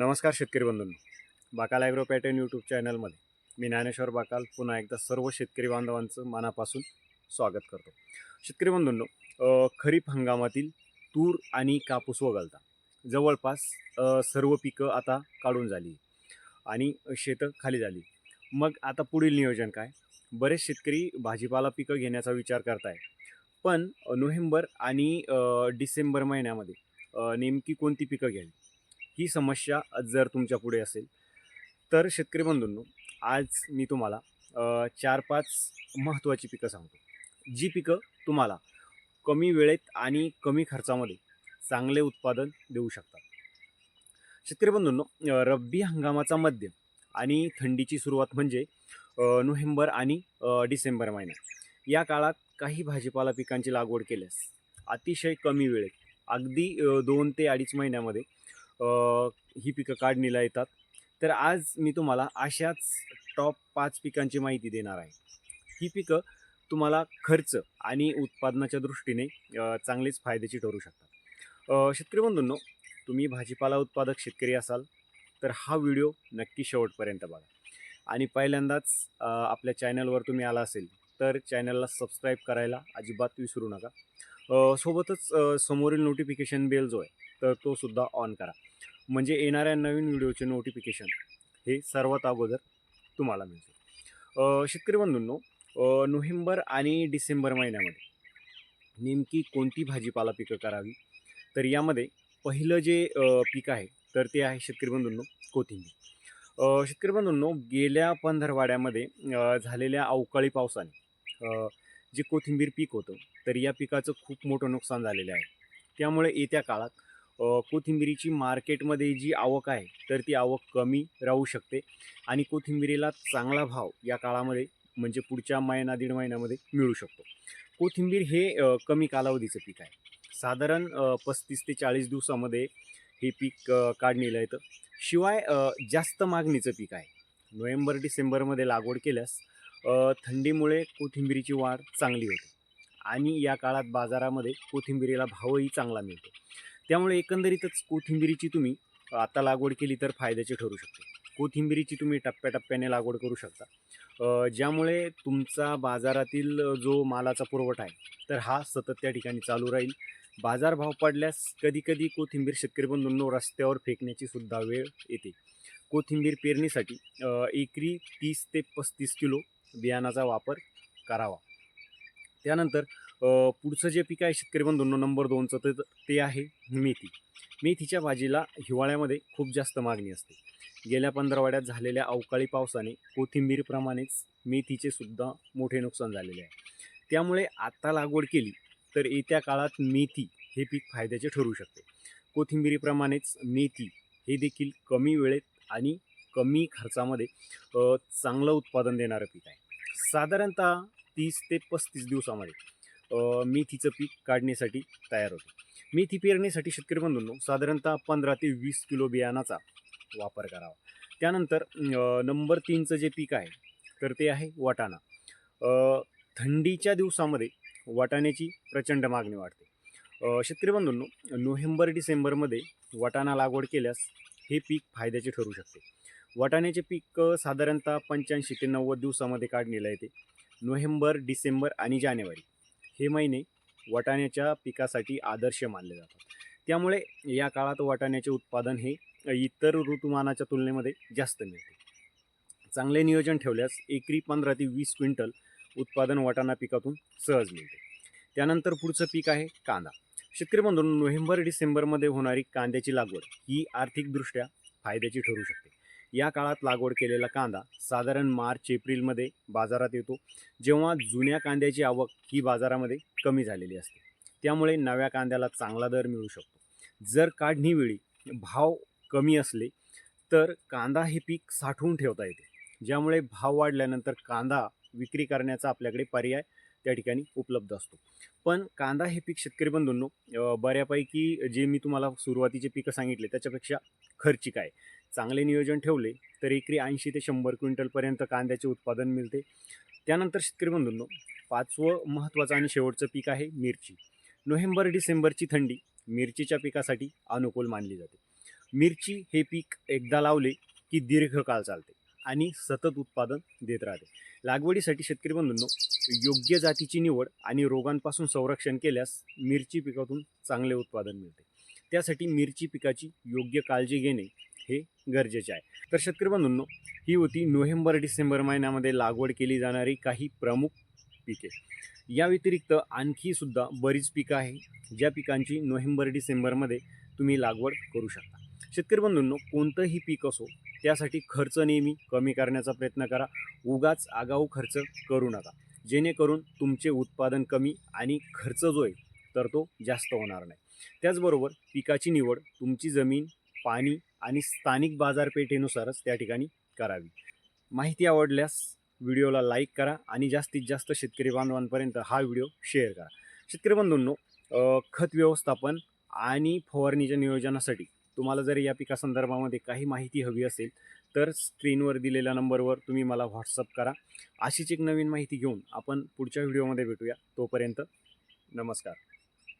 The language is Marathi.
नमस्कार शेतकरी बंधूंनो. बाकाल ॲग्रो पॅटर्न यूट्यूब चॅनलमध्ये मी ज्ञानेश्वर बाकाल पुन्हा एकदा सर्व शेतकरी बांधवांचं मनापासून स्वागत करतो. शेतकरी बंधूंनो खरीप हंगामातील तूर आणि कापूस वगळता जवळपास सर्व पिकं आता काढून झाली आणि शेतं खाली झाली. मग आता पुढील नियोजन काय? बरेच शेतकरी भाजीपाला पिकं घेण्याचा विचार करताय. पण नोव्हेंबर आणि डिसेंबर महिन्यामध्ये नेमकी कोणती पिकं घ्यावी? ही समस्या जर तुमच्यापुढे असेल. तर शेतकरी बंधूंनो आज मी तुम्हाला चार पाच महत्त्वाची पिकं सांगतो. जी पिकं तुम्हाला कमी वेळेत आणि कमी खर्चामध्ये चांगले उत्पादन देऊ शकतात. शेतकरी बंधूंनो रब्बी हंगामाचा मध्य आणि थंडीची सुरुवात म्हणजे नोव्हेंबर आणि डिसेंबर महिना. या काळात काही भाजीपाला पिकांची लागवड केल्यास अतिशय कमी वेळेत अगदी दोन ते अडीच महिन्यामध्ये ही पिकं काढणीला येतात. तर आज मी तुम्हाला अशाच टॉप पाच पिकांची माहिती देणार आहे. ही पिकं तुम्हाला खर्च आणि उत्पादनाच्या दृष्टीने चांगलीच फायद्याची ठरू शकतात. शेतकरी बंधूंनो तुम्ही भाजीपाला उत्पादक शेतकरी असाल तर हा व्हिडिओ नक्की शेवटपर्यंत बघा. आणि पहिल्यांदाच आपल्या चॅनलवर तुम्ही आला असेल तर चॅनलला सबस्क्राईब करायला अजिबात विसरू नका. सोबतच समोरील नोटिफिकेशन बेल जो आहे तर तो सुद्धा ऑन करा. म्हणजे येणाऱ्या नवीन व्हिडिओचे नोटिफिकेशन हे सर्वात अगोदर तुम्हाला मिळते शेतकरी बंधूंनो नोव्हेंबर आणि डिसेंबर महिन्यामध्ये नेमकी कोणती भाजीपाला पिकं करावी? तर यामध्ये पहिलं जे पीक आहे तर ते आहे शेतकरी बंधूंनो कोथिंबीर. शेतकरी बंधूंनो गेल्या पंधरवाड्यामध्ये झालेल्या अवकाळी पावसाने जे कोथिंबीर पीक होतं तर या पिकाचं खूप मोठं नुकसान झालेलं आहे. त्यामुळे येत्या काळात कोथिंबिरीची मार्केटमध्ये जी आवक आहे तर ती आवक कमी राहू शकते. आणि कोथिंबिरीला चांगला भाव या काळामध्ये म्हणजे पुढच्या महिना दीड महिन्यामध्ये मिळू शकतो. कोथिंबीर हे कमी कालावधीचं पीक आहे. साधारण पस्तीस ते चाळीस दिवसामध्ये हे पीक अ, काढणीला येतं. शिवाय जास्त मागणीचं पीक आहे. नोव्हेंबर डिसेंबरमध्ये लागवड केल्यास थंडीमुळे कोथिंबिरीची वाढ चांगली होते. आणि या काळात बाजारामध्ये कोथिंबिरीला भावही चांगला मिळतो. त्यामुळे एकंदरीतच कोथिंबिरीची तुम्ही आता लागवड केली तर फायद्याची ठरू शकते. कोथिंबिरीची तुम्ही टप्प्याटप्प्याने लागवड करू शकता. ज्यामुळे तुमचा बाजारातील जो मालाचा पुरवठा आहे तर हा सतत त्या ठिकाणी चालू राहील. बाजारभाव पडल्यास कधी कधी कोथिंबीर शेतकरी बंधूंनो रस्त्यावर फेकण्याची सुद्धा वेळ येते. कोथिंबीर पेरणीसाठी एकरी तीस ते पस्तीस किलो बियाणाचा वापर करावा. त्यानंतर पुढचं जे पीक आहे शेतकरी बंधूंनो नंबर दोनचं तर ते आहे मेथी. मेथीच्या भाजीला हिवाळ्यामध्ये खूप जास्त मागणी असते. गेल्या पंधरवाड्यात झालेल्या अवकाळी पावसाने कोथिंबीरप्रमाणेच मेथीचे सुद्धा मोठे नुकसान झालेले आहे. त्यामुळे आत्ता लागवड केली तर येत्या काळात मेथी हे पीक फायद्याचे ठरू शकते. कोथिंबीरीप्रमाणेच मेथी हे देखील कमी वेळेत आणि कमी खर्चामध्ये चांगलं उत्पादन देणारं पीक आहे. साधारणतः तीस ते पस्तीस दिवसामध्ये मेथीचं पीक काढण्यासाठी तयार होते. मेथी पेरणीसाठी शेतकरी बंधूंनो साधारणतः पंधरा ते वीस किलो बियाणाचा वापर करावा. त्यानंतर नंबर तीनचं जे पीक आहे तर ते आहे वाटाणा. थंडीच्या दिवसामध्ये वाटाण्याची प्रचंड मागणी वाढते. शेतकरी बंधूंनो नोव्हेंबर डिसेंबरमध्ये वाटाणा लागवड केल्यास हे पीक फायद्याचे ठरू शकते. वाटाण्याचे पीक साधारणतः पंच्याऐंशी ते नव्वद दिवसामध्ये काढलेलं येते. नोव्हेंबर डिसेंबर आणि जानेवारी. हे महिने वाटाण्याच्या पिकासाठी आदर्श मानले जातात. त्यामुळे या काळात वाटाण्याचे उत्पादन हे इतर ऋतुमानाच्या तुलनेमध्ये जास्त मिळते. चांगले नियोजन ठेवल्यास एकरी पंधरा ते वीस क्विंटल उत्पादन वाटाणा पिकातून सहज मिळते. त्यानंतर पुढचं पीक आहे कांदा. शेतकरी बंधून नोव्हेंबर डिसेंबरमध्ये होणारी कांद्याची लागवड ही आर्थिकदृष्ट्या फायद्याची ठरू शकते. या काळात लागवड केलेला कांदा साधारण मार्च एप्रिलमध्ये बाजारात येतो. जेव्हा जुन्या कांद्याची आवक ही बाजारामध्ये कमी झालेली असते. त्यामुळे नव्या कांद्याला चांगला दर मिळू शकतो. जर काढणीवेळी भाव कमी असले तर कांदा हे पीक साठवून ठेवता येते. ज्यामुळे भाव वाढल्यानंतर कांदा विक्री करण्याचा आपल्याकडे पर्याय त्या ठिकाणी उपलब्ध असतो. पण कांदा हे पीक शेतकरी बंधूंनो बऱ्यापैकी जे मी तुम्हाला सुरुवातीचे पिकं सांगितले त्याच्यापेक्षा खर्चिक आहे. चांगले नियोजन ठेवले तर एकरी ऐंशी ते शंभर क्विंटलपर्यंत कांद्याचे उत्पादन मिळते. त्यानंतर शेतकरी बंधूंनो पाचवं महत्त्वाचं आणि शेवटचं पीक आहे मिरची. नोव्हेंबर डिसेंबरची थंडी मिरचीच्या पिकासाठी अनुकूल मानली जाते. मिरची हे पीक एकदा लावले की दीर्घकाळ चालते आणि सतत उत्पादन देत राहते. लागवडीसाठी शेतकरी बंधूंनो योग्य जातीची निवड आणि रोगांपासून संरक्षण केल्यास मिरची पिकातून चांगले उत्पादन मिळते. त्यासाठी मिरची पिकाची योग्य काळजी घेणे हे गरजेचे आहे. तर शेतकरी बंधूंनो ही होती नोव्हेंबर डिसेंबर महिन्यामध्ये लागवड केली जाणारी काही प्रमुख पिके. या व्यतिरिक्त आणखी सुद्धा बरीच पिकं आहे ज्या पिकांची नोव्हेंबर डिसेंबरमध्ये तुम्ही लागवड करू शकता. शेतकरी बंधूंनो कोणतंही पीक असो त्यासाठी खर्च नेहमी कमी करण्याचा प्रयत्न करा. उगाच आगाऊ खर्च करू नका. जेणेकरून तुमचे उत्पादन कमी आणि खर्च जो आहे तर तो जास्त होणार नाही. त्याचबरोबर पिकाची निवड तुमची जमीन पाणी आणि स्थानिक बाजारपेठेनुसारच त्या ठिकाणी करावी. माहिती आवडल्यास व्हिडिओला लाईक करा आणि जास्तीत जास्त शेतकरी बांधवांपर्यंत हा व्हिडिओ शेअर करा. शेतकरी बंधूंनो खत व्यवस्थापन आणि फवारणीच्या नियोजनासाठी तुम्हाला जर या पिकासंदर्भामध्ये काही माहिती हवी असेल तर स्क्रीनवर दिलेल्या नंबरवर तुम्ही मला व्हॉट्सअप करा. अशीच एक नवीन माहिती घेऊन आपण पुढच्या व्हिडिओमध्ये भेटूया. तोपर्यंत नमस्कार.